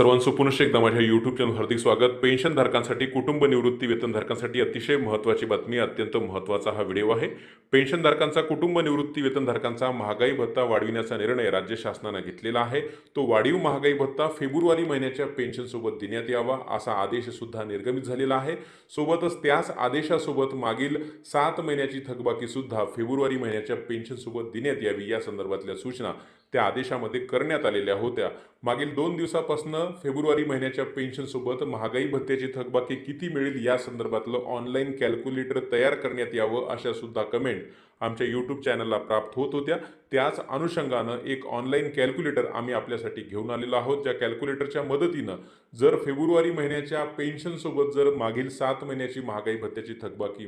सर्वांचं पुनश एकदा माझ्या यूट्यूब चॅनल हार्दिक स्वागत. पेन्शनधारकांसाठी कुटुंब निवृत्ती वेतनधारकांसाठी अतिशय महत्त्वाची बातमी अत्यंत महत्त्वाचा हा व्हिडिओ आहे. पेन्शनधारकांचा कुटुंब निवृत्ती वेतनधारकांचा महागाई भत्ता वाढविण्याचा निर्णय राज्य शासनानं घेतलेला आहे. तो वाढीव महागाई भत्ता फेब्रुवारी महिन्याच्या पेन्शनसोबत देण्यात यावा असा आदेश सुद्धा निर्गमित झालेला आहे. सोबतच त्याच आदेशासोबत मागील सात महिन्याची थकबाकी सुद्धा फेब्रुवारी महिन्याच्या पेन्शनसोबत देण्यात यावी या संदर्भातल्या सूचना त्या आदेशामध्ये करण्यात आलेल्या होत्या. मागील दोन दिवसापासून फेब्रुवारी महिन्याच्या पेन्शनसोबत महागाई भत्त्याची थकबाकी किती मिळेल या संदर्भातलं ऑनलाईन कॅल्क्युलेटर तयार करण्यात यावं अशा सुद्धा कमेंट आमच्या यूट्यूब चॅनलला प्राप्त होत होत्या. त्याच अनुषंगानं एक ऑनलाईन कॅल्क्युलेटर आम्ही आपल्यासाठी घेऊन आलेलो आहोत. ज्या कॅल्क्युलेटरच्या मदतीनं जर फेब्रुवारी महिन्याच्या पेन्शनसोबत जर मागील सात महिन्याची महागाई भत्त्याची थकबाकी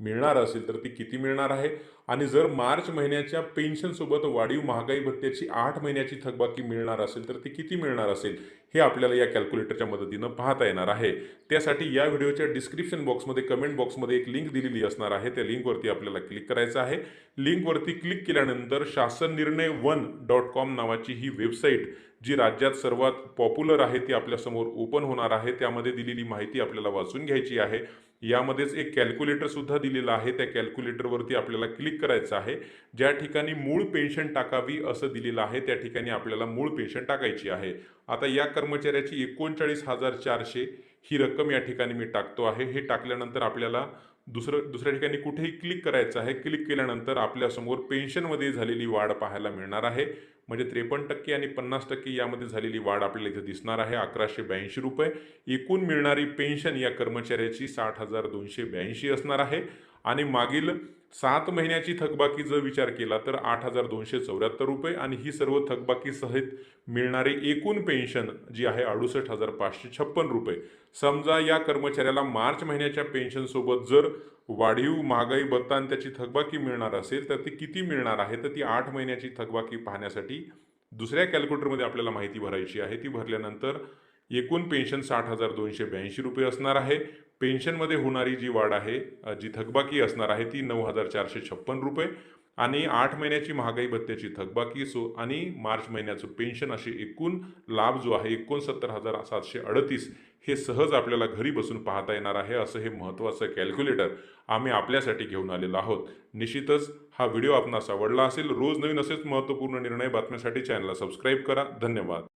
मिळणार असेल तर ती किती मिळणार आहे? आणि जर मार्च महिन्याच्या पेन्शनसोबत वाढीव महागाई भत्त्याची आठ महिन्याची थकबाकी मिळणार असेल तर ती किती मिळणार असेल? हे आपल्याला या कॅल्क्युलेटरच्या मदतीनं पाहता येणार आहे. त्यासाठी या व्हिडिओच्या डिस्क्रिप्शन बॉक्समध्ये कमेंट बॉक्समध्ये एक लिंक दिलेली असणार आहे. त्या लिंकवरती आपल्याला क्लिक करायचं आहे. लिंकवरती क्लिक केल्यानंतर शासन निर्णय वन डॉट कॉम नावाची ही वेबसाईट जी राज्यात सर्वात पॉप्युलर आहे ती आपल्यासमोर ओपन होणार आहे त्यामध्ये दिलेली माहिती आपल्याला वाचून घ्यायची आहे. यामध्येच एक कॅल्क्युलेटरसुद्धा दिलेला दिलेलं आहे. त्या कॅल्क्युलेटरवरती आपल्याला क्लिक करायचं आहे. ज्या ठिकाणी मूळ पेन्शन टाकावी असं दिलेलं आहे त्या ठिकाणी आपल्याला मूळ पेन्शन टाकायची आहे. आता या कर्मचाऱ्याची एकोणचाळीस हजार चारशे ही रक्कम या ठिकाणी मी टाकतो आहे. हे टाकल्यानंतर आपल्याला दुसरं दुसऱ्या ठिकाणी कुठेही क्लिक करायचं आहे क्लिक केल्यानंतर आपल्यासमोर पेन्शनमध्ये झालेली वाढ पाहायला मिळणार आहे. म्हणजे त्रेपन्न टक्के आणि पन्नास टक्के यामध्ये झालेली वाढ आपल्याला इथे दिसणार आहे. अकराशे ब्याऐंशी रुपये. एकूण मिळणारी पेन्शन या कर्मचाऱ्याची साठ हजार दोनशे ब्याऐंशी असणार आहे. आणि मागील सात महिन्याची थकबाकी जर विचार केला तर आठ हजार दोनशे चौऱ्याहत्तर रुपये आणि ही सर्व थकबाकी सहित मिळणारी एकूण पेन्शन जी आहे अडुसष्ट हजार पाचशे छप्पन रुपये. समजा या कर्मचाऱ्याला मार्च महिन्याच्या पेन्शनसोबत जर वाढीव महागाई भत्ता आणि त्याची थकबाकी मिळणार असेल तर ती किती मिळणार आहे? तर ती आठ महिन्याची थकबाकी पाहण्यासाठी दुसऱ्या कॅल्क्युलेटरमध्ये आपल्याला माहिती भरायची आहे. ती भरल्यानंतर एकूण पेन्शन साठ हजार दोनशे ब्याऐंशी रुपये असणार आहे. पेन्शनमध्ये होणारी जी वाढ आहे जी थकबाकी असणार आहे ती नऊ हजार चारशे छप्पन रुपये. आणि आठ महिन्याची महागाई भत्त्याची थकबाकी सो आणि मार्च महिन्याचं पेन्शन असे एकूण लाभ जो आहे एकोणसत्तर हजार सातशे अडतीस हे सहज आपल्याला घरी बसून पाहता येणार आहे असं हे महत्त्वाचं कॅल्क्युलेटर आम्ही आपल्यासाठी घेऊन आलेलो आहोत. निश्चितच हा व्हिडिओ आपणास आवडला असेल रोज नवीन असेच महत्त्वपूर्ण निर्णय बातम्यासाठी चॅनलला सबस्क्राईब करा. धन्यवाद.